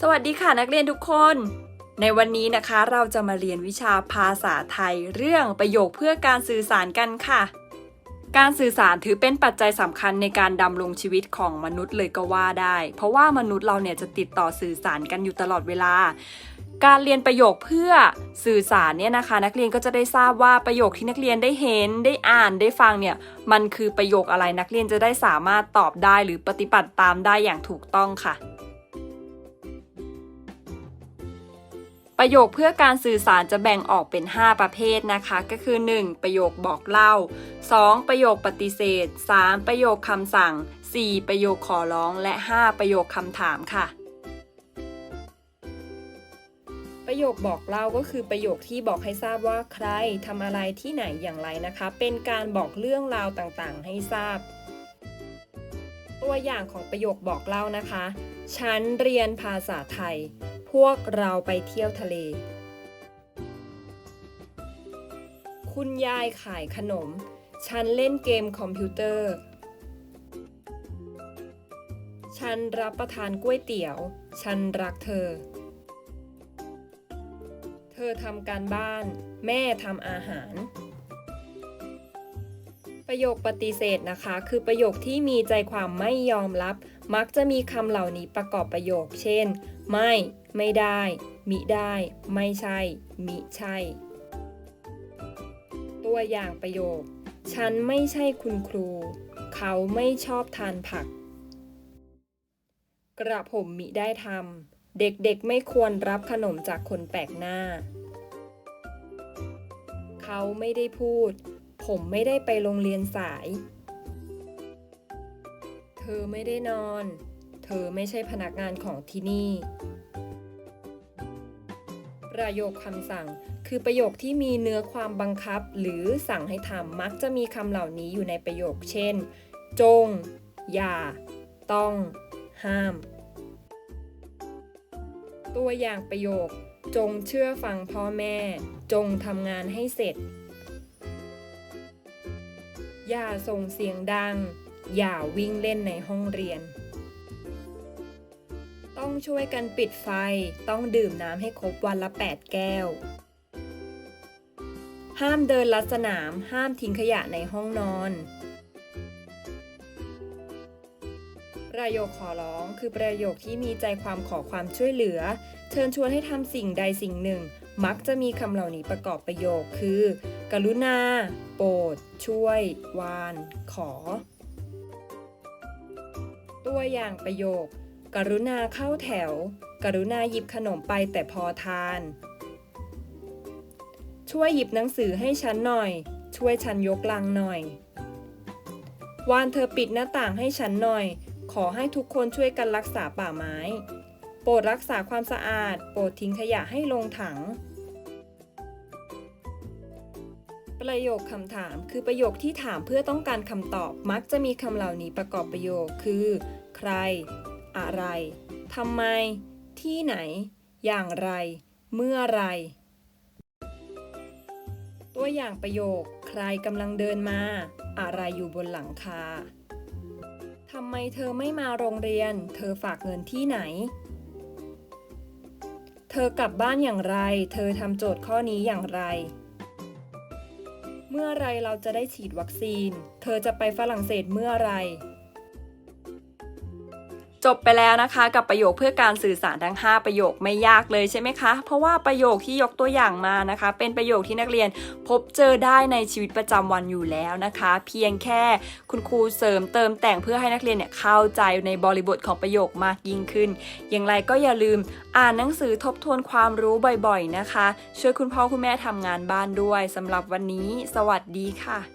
สวัสดีค่ะนักเรียนทุกคน ในวันนี้นะคะเราจะมาเรียนวิชาภาษาไทยเรื่องประโยคเพื่อการสื่อสารกันค่ะ การสื่อสารถือเป็นปัจจัยสำคัญในการดำรงชีวิตของมนุษย์เลยก็ว่าได้ เพราะว่ามนุษย์เราเนี่ยจะติดต่อสื่อสารกันอยู่ตลอดเวลา การเรียนประโยคเพื่อสื่อสารเนี่ยนะคะ นักเรียนก็จะได้ทราบว่าประโยคที่นักเรียนได้เห็นได้อ่านได้ฟังเนี่ยมันคือประโยคอะไรนักเรียนจะได้สามารถตอบได้หรือปฏิบัติตามได้อย่างถูกต้องค่ะ ประโยคเพื่อการสื่อสารจะแบ่งออกเป็น 5 ประเภทนะคะ ก็คือ 1. ประโยคบอกเล่า 2. ประโยคปฏิเสธ 3. ประโยคคำสั่ง 4. ประโยคขอร้อง และ 5. ประโยคคำถามค่ะ ประโยคบอกเล่าก็คือประโยคที่บอกให้ทราบว่าใครทำอะไรที่ไหนอย่างไรนะคะ เป็นการบอกเรื่องราวต่างๆ ให้ทราบ ตัวอย่างของประโยคบอกเล่านะคะ ฉันเรียนภาษาไทย พวกเราไปเที่ยวทะเล คุณยายขายขนม ฉันเล่นเกมคอมพิวเตอร์ ฉันรับประทานก๋วยเตี๋ยว ฉันรักเธอ เธอทำการบ้าน แม่ทำอาหาร ประโยคปฏิเสธนะคะ คือประโยคที่มีใจความไม่ยอมรับ มักจะมีคำเหล่านี้ประกอบประโยค เช่น ไม่ ไม่ได้ มิได้ ไม่ใช่ มิใช่ ตัวอย่างประโยค ฉันไม่ใช่คุณครู เขาไม่ชอบทานผัก กระผมมิได้ทำ เด็กๆไม่ควรรับขนมจากคนแปลกหน้า เขาไม่ได้พูด ผมไม่ได้ไปโรงเรียนสาย เธอไม่ได้นอน เธอไม่ใช่พนักงานของที่นี่ ประโยคคำสั่ง คือประโยคที่มีเนื้อความบังคับ หรือสั่งให้ทำมักจะมีคำเหล่านี้อยู่ในประโยค เช่น จง อย่า ต้อง ห้าม ตัวอย่างประโยค จงเชื่อฟังพ่อแม่ จงทำงานให้เสร็จ อย่าส่งเสียงดัง อย่าวิ่งเล่นในห้องเรียน ต้องช่วยกันปิดไฟ ต้องดื่มน้ำให้ครบวันละ 8 แก้ว ห้ามเดินลัดสนาม ห้ามทิ้งขยะในห้องนอน ประโยคขอร้องคือประโยคที่มีใจความขอความช่วยเหลือ เชิญชวนให้ทำสิ่งใดสิ่งหนึ่ง มักจะมีคำเหล่านี้ประกอบประโยคคือ กรุณา โปรด ช่วย วาน ขอ ตัวอย่างประโยค กรุณาเข้าแถว กรุณาหยิบขนมไปแต่พอทาน ช่วยหยิบหนังสือให้ฉันหน่อย ช่วยฉันยกลังหน่อยวานเธอปิดหน้าต่างให้ฉันหน่อย ขอให้ทุกคนช่วยกันรักษาป่าไม้ โปรดรักษาความสะอาด โปรดทิ้งขยะให้ลงถัง ประโยคคำถาม คือประโยคที่ถามเพื่อต้องการคำตอบ มักจะมีคำเหล่านี้ประกอบประโยค คือ ใคร อะไรทำไม ที่ไหน อย่างไร เมื่อไร ตัวอย่างประโยค ใครกำลังเดินมา อะไรอยู่บนหลังคาทำไมเธอไม่มาโรงเรียน เธอฝากเงินที่ไหน เธอกลับบ้านอย่างไร เธอทำโจทย์ข้อนี้อย่างไร เมื่อไรเราจะได้ฉีดวัคซีน เธอจะไปฝรั่งเศสเมื่อไร จบไปแล้วนะคะกับประโยคเพื่อการสื่อสารทั้ง 5 ประโยคไม่ยากเลยใช่ไหมคะ เพราะว่าประโยคที่ยกตัวอย่างมานะคะ เป็นประโยคที่นักเรียนพบเจอได้ในชีวิตประจำวันอยู่แล้วนะคะ เพียงแค่คุณครูเสริมเติมแต่งเพื่อให้นักเรียนเนี่ยเข้าใจในบริบทของประโยคมากยิ่งขึ้น อย่างไรก็อย่าลืมอ่านหนังสือทบทวนความรู้บ่อยๆนะคะ ช่วยคุณพ่อคุณแม่ทำงานบ้านด้วยสำหรับวันนี้ สวัสดีค่ะ